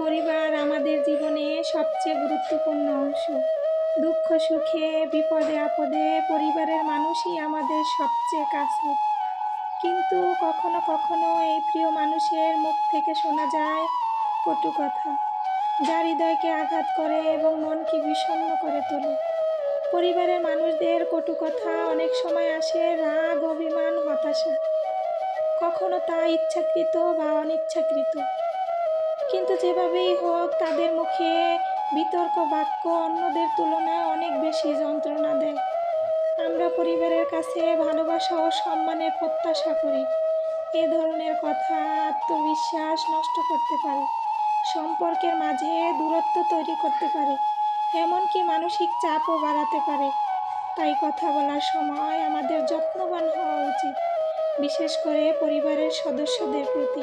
পরিবার আমাদের জীবনে সবচেয়ে গুরুত্বপূর্ণ অংশ। দুঃখ, সুখে, বিপদে, আপদে পরিবারের মানুষই আমাদের সবচেয়ে কাছে। কিন্তু কখনো কখনো এই প্রিয় মানুষের মুখ থেকে শোনা যায় কটু কথা। যা হৃদয়কে আঘাত করে এবং মনকে বিষণ্ণ করে তোলে। পরিবারের মানুষদের কটু কথা অনেক সময় আসে রাগ, অভিমান, হতাশা। কখনো তা ইচ্ছাকৃত বা অনিচ্ছাকৃত। কিন্তু যেভাবেই হোক, তাদের মুখে বিতর্ক, বাক্য অন্যদের তুলনায় অনেক বেশি যন্ত্রণা দেয়। আমরা পরিবারের কাছে ভালোবাসা ও সম্মানের প্রত্যাশা করি। এ ধরনের কথা আত্মবিশ্বাস নষ্ট করতে পারে। সম্পর্কের মাঝে দূরত্ব তৈরি করতে পারে। এমনকি মানসিক চাপও বাড়াতে পারে। তাই কথা বলার সময় আমাদের যত্নবান হওয়া উচিত, বিশেষ করে পরিবারের সদস্যদের প্রতি।